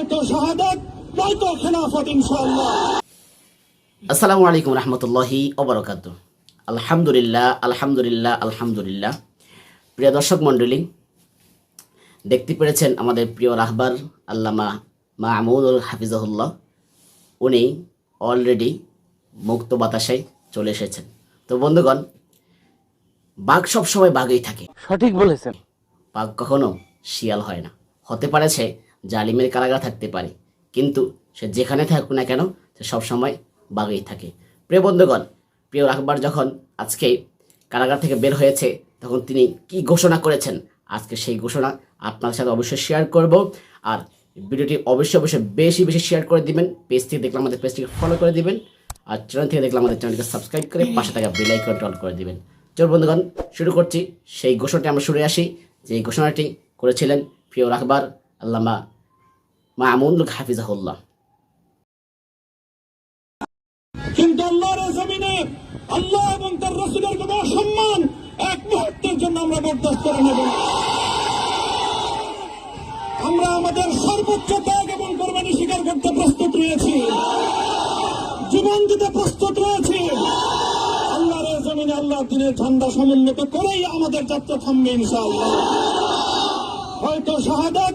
হয়তো শাহাদাত নয়তো খেলাফত ইনশাআল্লাহ। আসসালামু আলাইকুম রহমতুল্লাহি ওবরকাত আলহামদুলিল্লাহ আলহামদুলিল্লাহ আলহামদুলিল্লাহ। প্রিয় দর্শক মণ্ডলী দেখতে পেরেছেন আমাদের প্রিয় রাহবার আল্লামা মাহমুদুল হাফিজাহুল্লাহ। উনি অলরেডি মুক্ত বাতাসে চলে এসেছেন। তো বন্ধুগণ বাঘ সবসময় বাঘেই থাকে। সঠিক বলেছেন। বাঘ কখনো শিয়াল হয় না। হতে পারে সে জালিমের কারাগার থাকতে পারে। কিন্তু সে যেখানে থাকুক না কেন, সে সবসময় বাঘেই থাকে। প্রিয় বন্ধুগণ, প্রিয় রাখবার যখন আজকে কারাগার থেকে বের হয়েছে, তখন তিনি কি ঘোষণা করেছেন? আজকে সেই ঘোষণা আপনার সাথে অবশ্যই শেয়ার করব। আর ভিডিওটি অবশ্যই অবশ্যই বেশি বেশি শেয়ার করে দিবেন। পেজ থেকে দেখলে আমাদের পেজটিকে ফলো করে দিবেন। আর চ্যানেল থেকে দেখলে আমাদের চ্যানেলকে সাবস্ক্রাইব করে পাশে থাকা বেল আইকনটি অন করে দিবেন। চল বন্ধুগণ, শুরু করছি। সেই ঘোষণাটি আমরা শুনে আসি। যে ঘোষণাটি করেছিলেন প্রিয় রাখবার আল্লামা মামুনুল হাফিজাহুল্লাহ। কিন্তু আল্লাহর জমিনে আল্লাহ এবং তার রসুলের কোন সম্মান এক মুহূর্তের জন্য আমরা বরদাস্ত করে নেব। আমরা আমাদের সর্বোচ্চ ত্যাগ এবং কোরবানি স্বীকার করতে প্রস্তুত রয়েছি। জীবন দিতে প্রস্তুত রয়েছি। আল্লাহর জমিনে আল্লাহর দিনের ঝান্ডা সমুন্নত করেই আমাদের যাত্রা থামবে ইনশাআল্লাহ। হয়তো শাহাদাত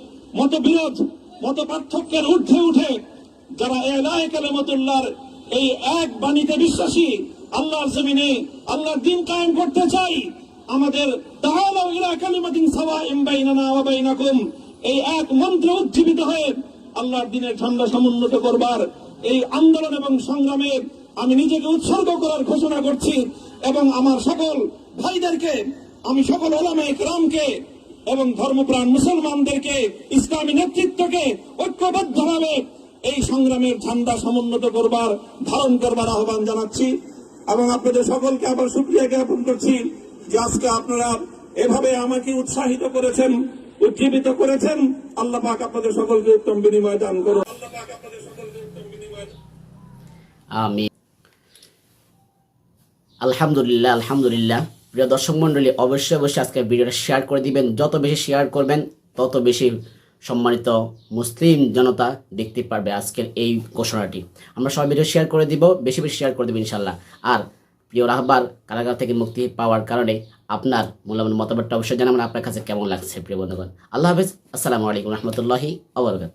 মতবিরোধ মত পার্থক্যের ঊর্ধ্বে উঠে যারা এলায় কালেমতুল্লাহর এই এক বাণীতে বিশ্বাসী, আল্লাহর জমিনে আল্লাহর দিন কায়েম করতে চাই, আমাদের তাহলে ইলা কালিমাতিন সাওয়াইম বাইনানা ওয়া বাইনাকুম, এই এক মন্ত্রে উজ্জীবিত হয়ে আল্লাহর দিনের ঝান্ডা সমুন্নত করবার এই আন্দোলন এবং সংগ্রামে আমি নিজেকে উৎসর্গ করার ঘোষণা করছি এবং আমার সকল ভাইদেরকে, আমি সকল ওলামায়ে কেরামকে এবং ধর্মপ্রাণ মুসলমানদেরকে ইসলামী নেতৃত্বকে ঐক্যবদ্ধভাবে এই সংগ্রামের ঝান্ডা সমুন্নত করবার, ধারণ করবার আহ্বান জানাচ্ছি। এবং আপনাদের সকলকে আবার সুক্রিয়া জ্ঞাপন করছি যে আজকে আপনারা এভাবে আমাকে উৎসাহিত করেছেন, উজ্জীবিত করেছেন। আল্লাহ পাক আপনাদের সকলকে উত্তম বিনিময় দান করুন। আমি আলহামদুলিল্লাহ আলহামদুলিল্লাহ। প্রিয় দর্শক মণ্ডলী, অবশ্যই অবশ্যই আজকে ভিডিওটা শেয়ার করে দিবেন। যত বেশি শেয়ার করবেন, তত বেশি সম্মানিত মুসলিম জনতা দেখতে পারবে আজকের এই ঘোষণাটি। আমরা সবাই ভিডিও শেয়ার করে দিব, বেশি বেশি শেয়ার করে দিব ইনশাল্লাহ আর প্রিয় রাহবার কারাগার থেকে মুক্তি পাওয়ার কারণে আপনার মূল্যবান মতামতটা অবশ্যই জানাবেন। আপনার কাছে কেমন লাগছে, প্রিয় বন্ধুগণ? আল্লাহ হাফিজ। আসসালামু আলাইকুম রহমতুল্লাহি আবরকাত